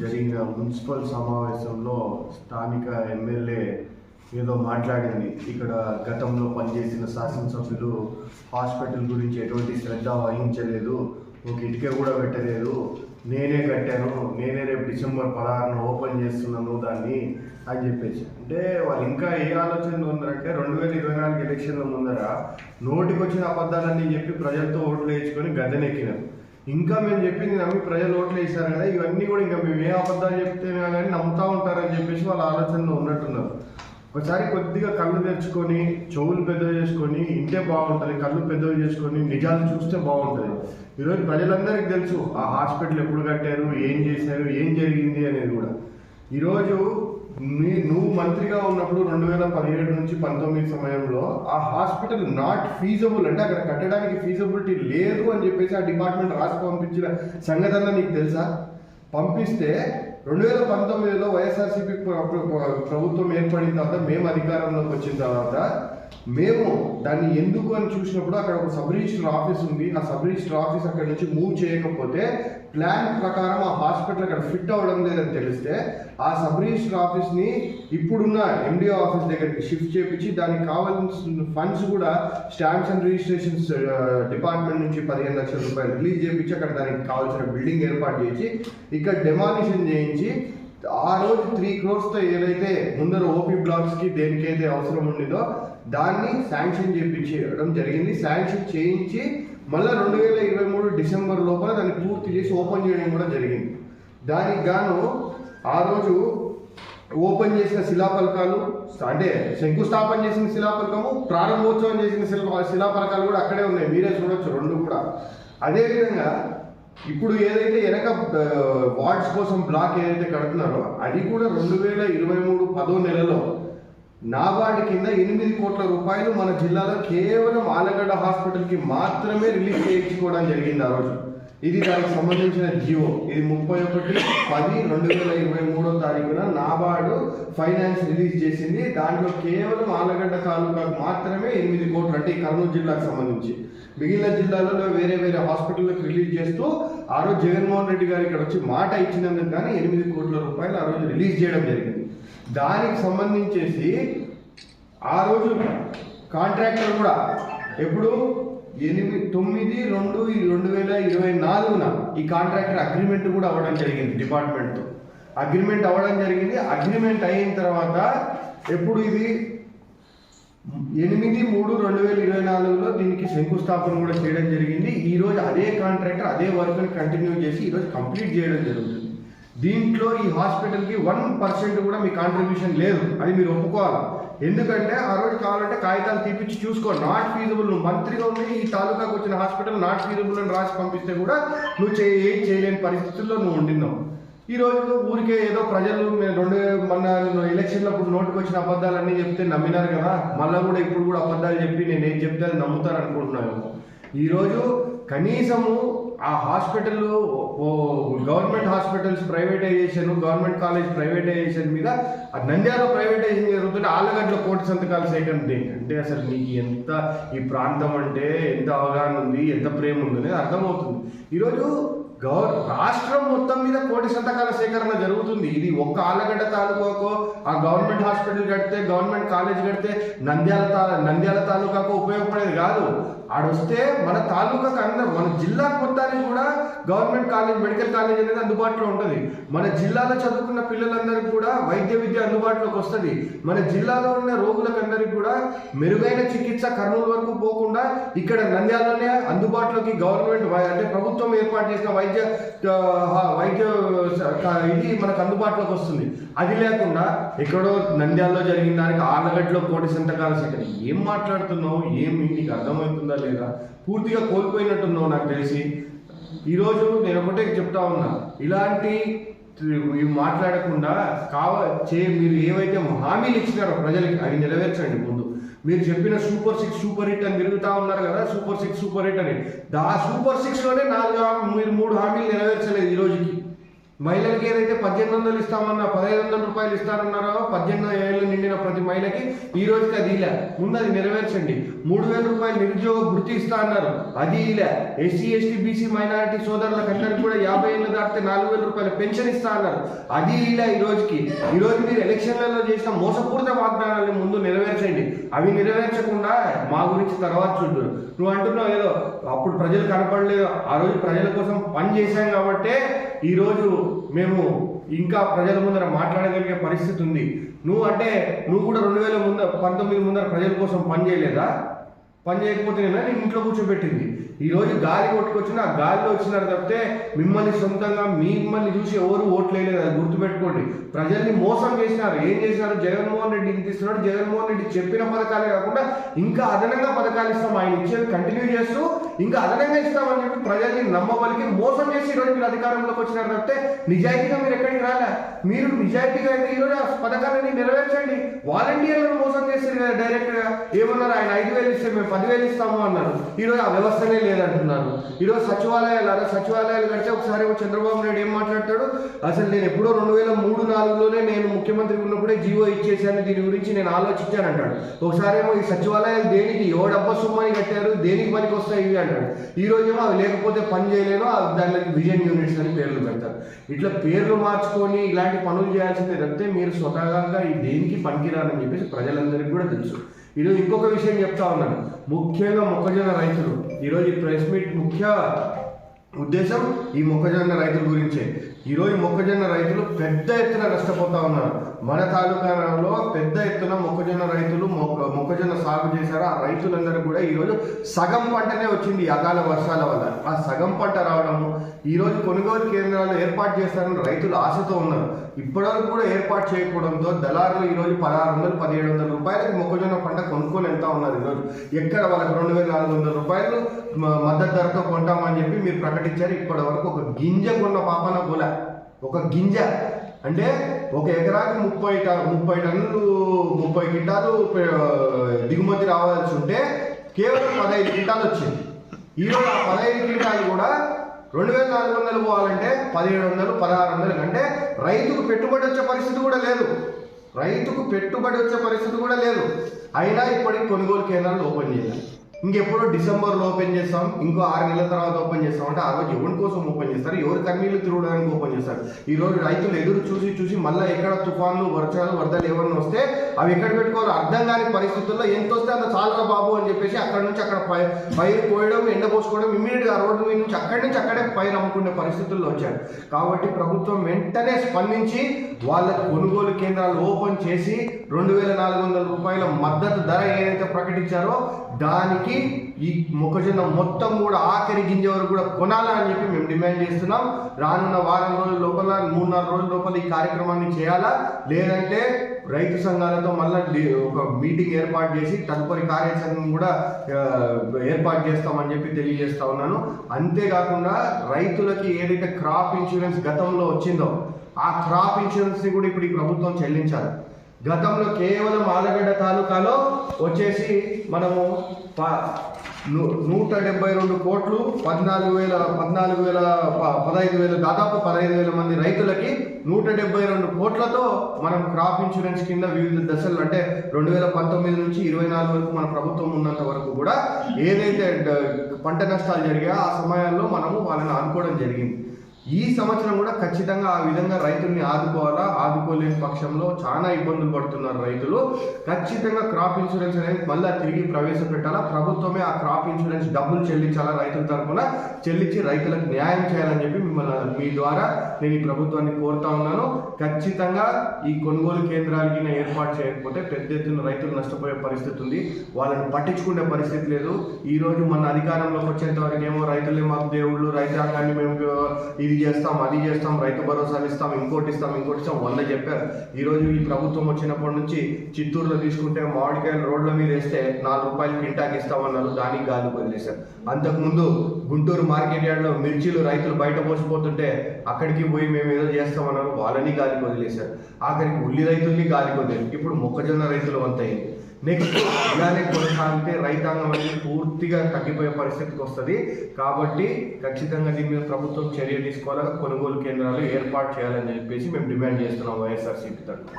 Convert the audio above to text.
జరిగిన మున్సిపల్ సమావేశంలో స్థానిక ఎమ్మెల్యే ఏదో మాట్లాడింది. ఇక్కడ గతంలో పనిచేసిన శాసనసభ్యులు హాస్పిటల్ గురించి ఎటువంటి శ్రద్ధ వహించలేదు. ఒక ఇటుక కూడా పెట్టలేదు. నేనే కట్టాను. నేనే రేపు డిసెంబర్ పదహారున ఓపెన్ చేస్తున్నాను దాన్ని అని చెప్పేసి. అంటే వాళ్ళు ఇంకా ఏ ఆలోచన ఉందంటే రెండు వేల ఇరవై నాలుగు ఎలక్షన్ల ముందర నోటికి వచ్చిన అబద్ధాలన్నీ చెప్పి ప్రజలతో ఓట్లు వేయించుకొని గద్దెనెక్కినారు. ఇంకా మేము చెప్పింది నమ్మి ప్రజలు ఓట్లు వేసారు కదా ఇవన్నీ కూడా ఇంకా మేము ఏ అబద్ధాలు చెప్తే కానీ నమ్ముతా ఉంటారని చెప్పేసి వాళ్ళ ఆలోచనలో ఉన్నట్టున్నారు. ఒకసారి కొద్దిగా కళ్ళు తెరుచుకొని చెవులు పెద్దవి చేసుకొని ఇంటే బాగుంటుంది కళ్ళు పెద్దవి చేసుకొని నిజాలు చూస్తే బాగుంటుంది. ఈరోజు ప్రజలందరికీ తెలుసు ఆ హాస్పిటల్ ఎప్పుడు కట్టారు ఏం చేశారు ఏం జరిగింది అనేది కూడా. ఈరోజు నీ నువ్వు మంత్రిగా ఉన్నప్పుడు రెండు వేల పదిహేడు నుంచి పంతొమ్మిది సమయంలో ఆ హాస్పిటల్ నాట్ ఫీజబుల్ అంటే అక్కడ కట్టడానికి ఫీజబిలిటీ లేదు అని చెప్పేసి ఆ డిపార్ట్మెంట్ రాసి పంపించిన సంగతి నీకు తెలుసా? పంపిస్తే రెండు వేల పంతొమ్మిదిలో వైఎస్ఆర్సీపీ ప్రభుత్వం ఏర్పడిన తర్వాత మేము అధికారంలోకి వచ్చిన తర్వాత మేము దాన్ని ఎందుకు అని చూసినప్పుడు అక్కడ ఒక సబ్ రిజిస్టర్ ఆఫీస్ ఉంది. ఆ సబ్ రిజిస్టర్ ఆఫీస్ అక్కడ నుంచి మూవ్ చేయకపోతే ప్లాన్ ప్రకారం ఆ హాస్పిటల్ అక్కడ ఫిట్ అవ్వడం లేదని తెలిస్తే ఆ సబ్ రిజిస్టర్ ఆఫీస్ని ఇప్పుడున్న ఎండిఓ ఆఫీస్ దగ్గరికి షిఫ్ట్ చేపించి దానికి కావాల్సిన ఫండ్స్ కూడా స్టాంప్స్ అండ్ రిజిస్ట్రేషన్స్ డిపార్ట్మెంట్ నుంచి పదిహేను లక్షల రూపాయలు రిలీజ్ చేయించి అక్కడ దానికి కావాల్సిన బిల్డింగ్ ఏర్పాటు చేసి ఇక్కడ డెమాలిషన్ చేయించి ఆ రోజు త్రీ క్రోర్స్తో ఏదైతే ముందర ఓపీ బ్లాక్స్కి దేనికైతే అవసరం ఉండిందో దాన్ని శాంక్షన్ చేయించడం జరిగింది. శాంక్షన్ చేయించి మళ్ళీ రెండు వేల ఇరవై మూడు డిసెంబర్ లోపల దాన్ని పూర్తి చేసి ఓపెన్ చేయడం కూడా జరిగింది. దానికి గాను ఆ రోజు ఓపెన్ చేసిన శిలాఫలకాలు అంటే శంకుస్థాపన చేసిన శిలాఫలకము ప్రారంభోత్సవం చేసిన శిలా శిలాఫలకాలు కూడా అక్కడే ఉన్నాయి. మీరే చూడొచ్చు రెండు కూడా. అదేవిధంగా ఇప్పుడు ఏదైతే వెనక వార్డ్స్ కోసం బ్లాక్ ఏదైతే కడుతున్నారో అది కూడా రెండు వేల ఇరవై మూడు పదో నెలలో నాబార్డు కింద ఎనిమిది కోట్ల రూపాయలు మన జిల్లాలో కేవలం ఆలగడ్డ హాస్పిటల్కి మాత్రమే రిలీజ్ చేయించుకోవడం జరిగింది ఆ రోజు. ఇది దానికి సంబంధించిన జియో ఇది ముప్పై ఒకటి పది రెండు వేల ఇరవై మూడో తారీఖున నాబార్డు ఫైనాన్స్ రిలీజ్ చేసింది. దాంట్లో కేవలం ఆలగడ్డ తాలూకాకు మాత్రమే ఎనిమిది కోట్లు అంటే ఈ కర్నూలు జిల్లాకు సంబంధించి. మిగిలిన జిల్లాలలో వేరే వేరే హాస్పిటల్లకు రిలీజ్ చేస్తూ ఆ రోజు జగన్మోహన్ రెడ్డి గారు ఇక్కడ వచ్చి మాట ఇచ్చినందుకు కానీ ఎనిమిది కోట్ల రూపాయలు ఆ రోజు రిలీజ్ చేయడం జరిగింది. దానికి సంబంధించేసి ఆ రోజు కాంట్రాక్టర్ కూడా ఎప్పుడు? ఎనిమిది తొమ్మిది రెండు ఈ రెండు వేల ఇరవై నాలుగున ఈ కాంట్రాక్టర్ అగ్రిమెంట్ కూడా అవ్వడం జరిగింది డిపార్ట్మెంట్తో. అగ్రిమెంట్ అవ్వడం జరిగింది. అగ్రిమెంట్ అయిన తర్వాత ఎప్పుడు ఇది ఎనిమిది మూడు రెండు వేల ఇరవై నాలుగులో దీనికి శంకుస్థాపన కూడా చేయడం జరిగింది. ఈ రోజు అదే కాంట్రాక్టర్ అదే వర్క్ని కంటిన్యూ చేసి ఈరోజు కంప్లీట్ చేయడం జరుగుతుంది. దీంట్లో ఈ హాస్పిటల్కి వన్ పర్సెంట్ కూడా మీ కాంట్రిబ్యూషన్ లేదు అది మీరు ఒప్పుకోవాలి. ఎందుకంటే ఆ రోజు కావాలంటే కాగితాలు తీపిచ్చి చూసుకో నాట్ ఫీజబుల్ నువ్వు మంత్రిగా ఉండి ఈ తాలూకాకు వచ్చిన హాస్పిటల్ నాట్ ఫీజబుల్ అని రాసి పంపిస్తే కూడా నువ్వు చేయ ఏం చేయలేని పరిస్థితుల్లో నువ్వు ఉండినావు ఈ రోజు ఊరికే ఏదో ప్రజలు రెండు మన ఎలక్షన్లప్పుడు నోటికి వచ్చిన అబద్ధాలన్నీ చెప్తే నమ్మినారు కదా మళ్ళీ కూడా ఇప్పుడు కూడా అబద్ధాలు చెప్పి నేను ఏం చెప్తే అది నమ్ముతారు అనుకుంటున్నాను ఈరోజు కనీసము ఆ hospital government hospitals privatisation government college privatisation మీద ఆ నంద్యాల ప్రైవేటైజేషన్ జరుగుతుంటే ఆళ్ళగడ్డ కోటి సంతకాలు చేయడం దేనికి? అంటే అసలు మీకు ఎంత ఈ ప్రాంతం అంటే ఎంత అవగాహన ఉంది ఎంత ప్రేమ ఉంది అనేది అర్థమవుతుంది ఈరోజు గవర్ రాష్ట్రం మొత్తం మీద కోటి సంతకాల సేకరణ జరుగుతుంది. ఇది ఒక్క ఆలగడ్డ తాలూకాకో ఆ గవర్నమెంట్ హాస్పిటల్ కడితే గవర్నమెంట్ కాలేజ్ కడితే నంద్యాల తా నంద్యాల తాలూకాకు ఉపయోగపడేది కాదు. ఆడొస్తే మన తాలూకాకు అందరం మన జిల్లా మొత్తానికి కూడా గవర్నమెంట్ కాలేజ్ మెడికల్ కాలేజ్ అనేది అందుబాటులో ఉంటుంది. మన జిల్లాలో చదువుకున్న పిల్లలందరికీ కూడా వైద్య విద్య అందుబాటులోకి వస్తుంది. మన జిల్లాలో ఉన్న రోగులకు అందరికీ కూడా మెరుగైన చికిత్స కర్నూలు వరకు పోకుండా ఇక్కడ నంద్యాలలోనే అందుబాటులోకి గవర్నమెంట్ అంటే ప్రభుత్వం ఏర్పాటు చేసిన వైద్య వైద్య వైద్య ఇది మనకు అందుబాటులోకి వస్తుంది. అది లేకుండా ఎక్కడో నంద్యాలలో జరిగిన దానికి ఆళ్ళగడ్డలో కోటి సంతకాల సేకరణ ఏం మాట్లాడుతున్నావు? ఏం నీకు అర్థమవుతుందా లేదా? పూర్తిగా కోల్పోయినట్టున్నావు నాకు తెలిసి. ఈరోజు నేను ఒకటే చెప్తా ఉన్నా. ఇలాంటి ఇవి మాట్లాడకుండా కావ చే మీరు ఏవైతే హామీలు ఇచ్చినారో ప్రజలకి అవి నెరవేర్చండి ముందు. మీరు చెప్పిన సూపర్ సిక్స్ సూపర్ హిట్ అని తిరుగుతా ఉన్నారు కదా సూపర్ సిక్స్ సూపర్ హిట్ అని. ఆ సూపర్ సిక్స్లోనే నాలుగు మీరు మూడు హామీలు నెరవేర్చలేదు ఈ రోజుకి. మహిళలకి ఏదైతే పద్దెనిమిది వందలు ఇస్తామన్నా పదహైదు వందల రూపాయలు ఇస్తారన్నారో పద్దెనిమిది ఏళ్ళు నిండిన ప్రతి మహిళకి ఈ రోజుకి అది ఇలా. ముందు అది నెరవేర్చండి. మూడు వేల రూపాయలు నిరుద్యోగ వృత్తి ఇస్తా అన్నారు. అది ఇలా. ఎస్సీ ఎస్టీ బీసీ మైనారిటీ సోదరులకు అందరికి కూడా యాభై ఏళ్ళు దాటితే నాలుగు వేల రూపాయల పెన్షన్ ఇస్తా అన్నారు. అది ఇలా ఈ రోజుకి. ఈ రోజు మీరు ఎలక్షన్లలో చేసిన మోసపూరిత వాగ్దానాన్ని ముందు నెరవేర్చండి. అవి నెరవేర్చకుండా మా గురించి తర్వాత చూడు నువ్వు అంటున్నావు ఏదో అప్పుడు ప్రజలు కనపడలేదు. ఆ రోజు ప్రజల కోసం పని చేశాం కాబట్టే ఈ రోజు మేము ఇంకా ప్రజల ముందర మాట్లాడగలిగే పరిస్థితి ఉంది. నువ్వు అంటే నువ్వు కూడా రెండు వేల ముందర పంతొమ్మిది ముందర ప్రజల కోసం పని చేయలేదా? పని చేయకపోతే నేను ఇంట్లో కూర్చోబెట్టింది. ఈరోజు గాలి కొట్టుకొచ్చిన ఆ గాలిలో వచ్చినారు తప్పితే మిమ్మల్ని సొంతంగా మిమ్మల్ని చూసి ఎవరు ఓట్లేదు అది గుర్తుపెట్టుకోండి. ప్రజల్ని మోసం చేసినారు. ఏం చేసినారు? జగన్మోహన్ రెడ్డి ఇంత ఇస్తున్నాడు. జగన్మోహన్ రెడ్డి చెప్పిన పథకాలే కాకుండా ఇంకా అదనంగా పథకాలు ఇస్తాం. ఆయన ఇచ్చేది కంటిన్యూ చేస్తూ ఇంకా అదనంగా ఇస్తామని చెప్పి ప్రజల్ని నమ్మవలికి మోసం చేసి ఈరోజు మీరు అధికారంలోకి వచ్చినారు తప్పితే నిజాయితీగా మీరు ఎక్కడికి రాలే. మీరు నిజాయితీగా అయితే ఈరోజు ఆ పథకాలని నెరవేర్చండి. వాలంటీర్లను మోసం చేసి డైరెక్ట్గా ఏమన్నారు? ఆయన ఐదు వేలు ఇస్తే మేము పదివేలు ఇస్తాము అన్నారు ఈరోజు ఆ వ్యవస్థనే లేదంటున్నారు ఈరోజు సచివాలయాలు అలా సచివాలయాలు కడితే ఒకసారి చంద్రబాబు నాయుడు ఏం మాట్లాడతాడు? అసలు నేను ఎప్పుడో రెండు వేల మూడు నాలుగులోనే నేను ముఖ్యమంత్రి ఉన్నప్పుడే జీవో ఇచ్చేసాను దీని గురించి నేను ఆలోచించాను అంటాడు. ఒకసారి ఏమో ఈ సచివాలయాలు దేనికి ఏ డబ్బా సుమ్మని కట్టారు? దేనికి పనికి వస్తాయి ఇవి అంటాడు. ఈ రోజేమో అవి లేకపోతే పని చేయలేను దానికి విజన్ యూనిట్స్ అని పేర్లు పెడతారు. ఇట్లా పేర్లు మార్చుకొని ఇలాంటి పనులు చేయాల్సిందే తప్పితే మీరు స్వతహాగా ఈ దేనికి పనికిరారని చెప్పేసి ప్రజలందరికీ కూడా తెలుసు. ఈరోజు ఇంకొక విషయం చెప్తా ఉన్నాను ముఖ్యంగా మొక్కజొన్న రైతులు. ఈరోజు ఈ ప్రెస్ మీట్ ముఖ్య ఉద్దేశం ఈ మొక్కజొన్న రైతుల గురించే. ఈరోజు మొక్కజొన్న రైతులు పెద్ద ఎత్తున నష్టపోతా ఉన్నారు. మన తాలూకాలో పెద్ద ఎత్తున మొక్కజొన్న రైతులు మొక్క మొక్కజొన్న సాగు చేశారు. ఆ రైతులందరూ కూడా ఈరోజు సగం పంటనే వచ్చింది అకాల వర్షాల వల్ల. ఆ సగం పంట రావడము ఈరోజు కొనుగోలు కేంద్రాలు ఏర్పాటు చేస్తారని రైతులు ఆశతో ఉన్నారు. ఇప్పటివరకు కూడా ఏర్పాటు చేయకపోవడంతో దళారులు ఈరోజు పదహారు వందలు పదిహేడు వందల రూపాయలకి మొక్కజొన్న పంట కొనుక్కొని వెళ్తా ఉన్నారు ఈరోజు. ఎక్కడ వాళ్ళకి రెండు వేల నాలుగు వందల రూపాయలు మద్దతు ధరతో కొంటామని చెప్పి మీరు ప్రకటించారు. ఇప్పటి వరకు ఒక గింజ కొన్న పాపన గుల. ఒక గింజ. అంటే ఒక ఎకరాకి ముప్పై ముప్పై టన్నులు ముప్పై క్వింటాలు దిగుమతి రావాల్సి ఉంటే కేవలం పదహైదు క్వింటాలు వచ్చింది. ఈరోజు ఆ పదహైదు క్వింటాలు కూడా రెండు వేల నాలుగు వందలు పోవాలంటే పదిహేడు వందలు పదహారు వందలు అంటే రైతుకు పెట్టుబడి వచ్చే పరిస్థితి కూడా లేదు. రైతుకు పెట్టుబడి వచ్చే పరిస్థితి కూడా లేదు. అయినా ఇప్పటికి కొనుగోలు కేంద్రాలు ఓపెన్ చేయాలి ఇంకెప్పుడు డిసెంబర్లో ఓపెన్ చేస్తాం ఇంకో ఆరు నెలల తర్వాత ఓపెన్ చేస్తాం. అంటే ఆ రోజు ఎవరి కోసం ఓపెన్ చేస్తారు? ఎవరు కన్నీళ్ళు తిరగడానికి ఓపెన్ చేస్తారు? ఈ రోజు రైతులు ఎదురు చూసి చూసి మళ్ళీ ఎక్కడ తుఫాన్లు వర్షాలు వరదలు ఏమన్నా వస్తే అవి ఎక్కడ పెట్టుకోవాలో అర్థం కాని పరిస్థితుల్లో ఎంత వస్తే అంత చాలరా బాబు అని చెప్పేసి అక్కడ నుంచి అక్కడ పై పైరు కోయడం ఎండ పోసుకోవడం ఇమీడియట్గా రోడ్డు మీద నుంచి అక్కడి నుంచి అక్కడే పైరు అమ్ముకునే పరిస్థితుల్లో వచ్చారు. కాబట్టి ప్రభుత్వం వెంటనే స్పందించి వాళ్ళ కొనుగోలు కేంద్రాలు ఓపెన్ చేసి రెండు వేల నాలుగు వందల రూపాయల మద్దతు ధర ఏదైతే ప్రకటించారో దానికి ఈ మొక్కజొన్న మొత్తం కూడా ఆఖరి గింజ వరకు కూడా కొనాలని అని చెప్పి మేము డిమాండ్ చేస్తున్నాం. రానున్న వారం రోజుల లోపల మూడు నాలుగు రోజుల లోపల ఈ కార్యక్రమాన్ని చేయాలా? లేదంటే రైతు సంఘాలతో మళ్ళీ ఒక మీటింగ్ ఏర్పాటు చేసి తదుపరి కార్యాచరణ కూడా ఏర్పాటు చేస్తామని చెప్పి తెలియజేస్తా ఉన్నాను. అంతేకాకుండా రైతులకి ఏదైతే క్రాప్ ఇన్సూరెన్స్ గతంలో వచ్చిందో ఆ క్రాప్ ఇన్సూరెన్స్ని కూడా ఇప్పుడు ఈ ప్రభుత్వం చెల్లించాలి. గతంలో కేవలం ఆలగడ్డ తాలూకాలో వచ్చేసి మనము ప- నూట డెబ్బై రెండు కోట్లు పద్నాలుగు వేల పద్నాలుగు వేల ప- పదహైదు వేల దాదాపు పదహైదు వేల మంది రైతులకి నూట డెబ్బై రెండు కోట్లతో మనం క్రాప్ ఇన్సూరెన్స్ కింద వివిధ దశలు అంటే రెండు వేల పంతొమ్మిది నుంచి ఇరవై నాలుగు వరకు మన ప్రభుత్వం ఉన్నంత వరకు కూడా ఏదైతే పంట నష్టాలు జరిగాయో ఆ సమయాల్లో మనము వాళ్ళని ఆనుకోవడం జరిగింది. ఈ సంవత్సరం కూడా ఖచ్చితంగా ఆ విధంగా రైతుల్ని ఆదుకోవాలా? ఆదుకోలేని పక్షంలో చాలా ఇబ్బందులు పడుతున్నారు రైతులు. ఖచ్చితంగా క్రాప్ ఇన్సూరెన్స్ అనేది మళ్ళీ తిరిగి ప్రవేశపెట్టాలా? ప్రభుత్వమే ఆ క్రాప్ ఇన్సూరెన్స్ డబ్బులు చెల్లించాలా రైతుల తరఫున చెల్లించి రైతులకు న్యాయం చేయాలని చెప్పి మిమ్మల్ని మీ ద్వారా నేను ఈ ప్రభుత్వాన్ని కోరుతా ఉన్నాను. ఖచ్చితంగా ఈ కొనుగోలు కేంద్రాలకి ఏర్పాటు చేయకపోతే పెద్ద ఎత్తున రైతులు నష్టపోయే పరిస్థితి ఉంది. వాళ్ళని పట్టించుకునే పరిస్థితి లేదు. ఈరోజు మన అధికారంలోకి వచ్చేంత వరకు ఏమో రైతులే మాకు దేవుళ్ళు రైతాంగాన్ని మేము ఇది చేస్తాం అది చేస్తాం రైతు భరోసాలు ఇస్తాం ఇంకోటి ఇస్తాం ఇంకోటి ఇస్తాం వంద చెప్పారు. ఈరోజు ఈ ప్రభుత్వం వచ్చినప్పటి నుంచి చిత్తూరులో తీసుకుంటే మామిడికాయలు రోడ్ల మీద వేస్తే నాలుగు రూపాయలు కింటాకి ఇస్తామన్నారు దానికి గాలి వదిలేశారు. అంతకుముందు గుంటూరు మార్కెట్ యార్డ్లో మిర్చీలు రైతులు బయట పోసిపోతుంటే అక్కడికి పోయి మేము ఏదో చేస్తామన్నారు వాళ్ళని గాలికి వదిలేశారు. ఆఖరికి ఉల్లి రైతుల్ని గాలికి వదిలేదు ఇప్పుడు మొక్కజొన్న రైతులు వంతయింది నెక్స్ట్ ఇలానే కొనసాగితే రైతాంగం అనేది పూర్తిగా తగ్గిపోయే పరిస్థితికి వస్తుంది. కాబట్టి ఖచ్చితంగా దీని మీద ప్రభుత్వం చర్య తీసుకోవాలి కొనుగోలు కేంద్రాలు ఏర్పాటు చేయాలని చెప్పేసి మేము డిమాండ్ చేస్తున్నాం వైఎస్ఆర్సీపీ తరఫున.